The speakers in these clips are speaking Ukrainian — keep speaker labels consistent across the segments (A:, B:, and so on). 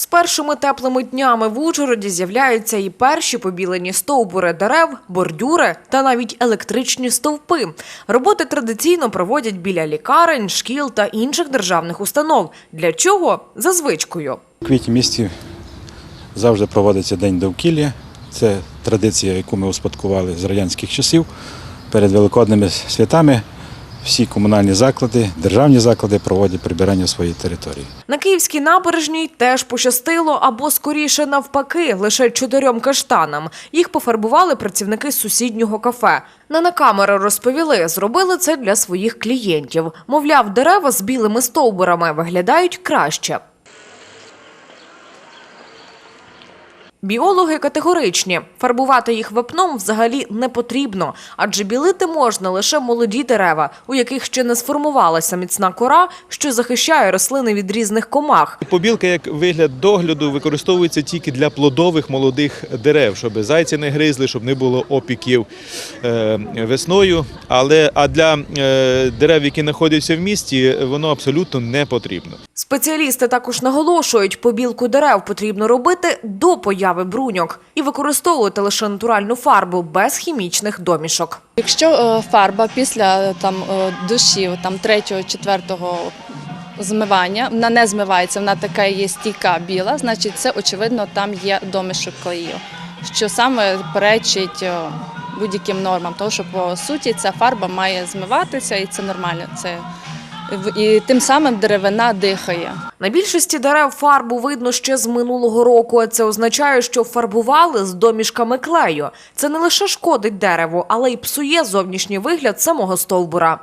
A: З першими теплими днями в Ужгороді з'являються і перші побілені стовбури дерев, бордюри та навіть електричні стовпи. Роботи традиційно проводять біля лікарень, шкіл та інших державних установ. Для чого? За звичкою.
B: У квітні місті завжди проводиться День довкілля. Це традиція, яку ми успадкували з радянських часів. Перед великодними святами всі комунальні заклади, державні заклади проводять прибирання своєї території.
A: На Київській набережній теж пощастило, або скоріше навпаки, лише чотирьом каштанам. Їх пофарбували працівники сусіднього кафе. На камеру розповіли, зробили це для своїх клієнтів. Мовляв, дерева з білими стовбурами виглядають краще. Біологи категоричні. Фарбувати їх вапном взагалі не потрібно, адже білити можна лише молоді дерева, у яких ще не сформувалася міцна кора, що захищає рослини від різних комах.
C: Побілка як вигляд догляду використовується тільки для плодових молодих дерев, щоб зайці не гризли, щоб не було опіків е, весною. Але а для е, дерев, які знаходяться в місті, воно абсолютно не потрібно.
A: Спеціалісти також наголошують, побілку дерев потрібно робити до появи бруньок і використовувати лише натуральну фарбу без хімічних домішок.
D: Якщо е, фарба після е, там е, душів, там третього, четвертого змивання, вона не змивається, вона така є стійка біла, значить це очевидно там є домішок клею, що саме перечить будь-яким нормам, тому що по суті ця фарба має змиватися і це нормально. Це і тим самим деревина дихає.
A: На більшості дерев фарбу видно ще з минулого року. Це означає, що фарбували з домішками клею. Це не лише шкодить дереву, але й псує зовнішній вигляд самого стовбура.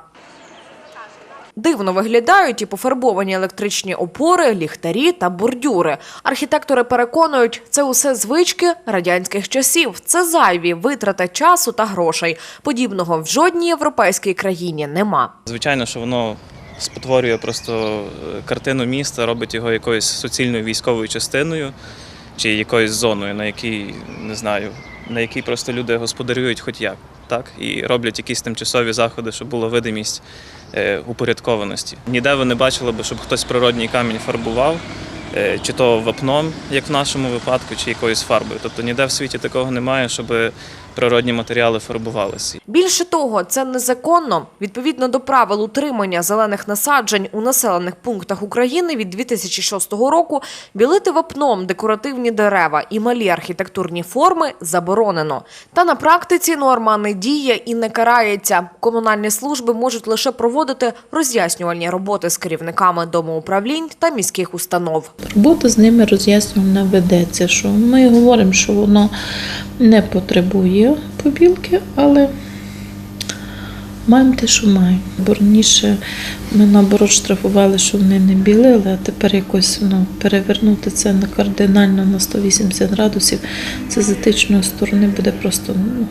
A: Дивно виглядають і пофарбовані електричні опори, ліхтарі та бордюри. Архітектори переконують, це усе звички радянських часів. Це зайві витрати часу та грошей. Подібного в жодній європейській країні нема.
E: Звичайно, що воно спотворює просто е, картину міста, робить його якоюсь суцільною військовою частиною чи якоюсь зоною, на якій не знаю, на якій просто люди господарюють хоч як, так і роблять якісь тимчасові заходи, щоб була видимість е, упорядкованості. Ніде ви не бачили би, щоб хтось природній камінь фарбував. е, Чи то вапном, як в нашому випадку, чи якоюсь фарбою. Тобто ніде в світі такого немає, щоб природні матеріали фарбувалися.
A: Більше того, це незаконно. Відповідно до правил утримання зелених насаджень у населених пунктах України від 2006 року білити вапном декоративні дерева і малі архітектурні форми заборонено. Та на практиці норма не діє і не карається. Комунальні служби можуть лише проводити роз'яснювальні роботи з керівниками домоуправлінь та міських установ.
F: Робота з ними роз'яснювальна ведеться, що ми говоримо, що воно не потребує побілки, але маємо те, що маємо. Бо раніше ми наоборот штрафували, що вони не білили, а тепер якось ну, перевернути це на кардинально на 180 градусів. Це з етичної сторони буде просто ну,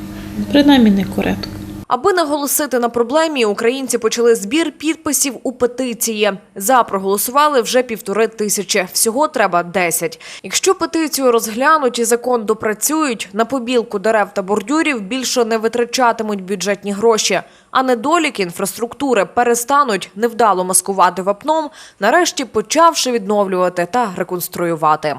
F: принаймні некоректно.
A: Аби наголосити на проблемі, українці почали збір підписів у петиції. За проголосували вже півтори тисячі. Всього треба 10. Якщо петицію розглянуть і закон допрацюють, на побілку дерев та бордюрів більше не витрачатимуть бюджетні гроші. А недоліки інфраструктури перестануть невдало маскувати вапном, нарешті почавши відновлювати та реконструювати.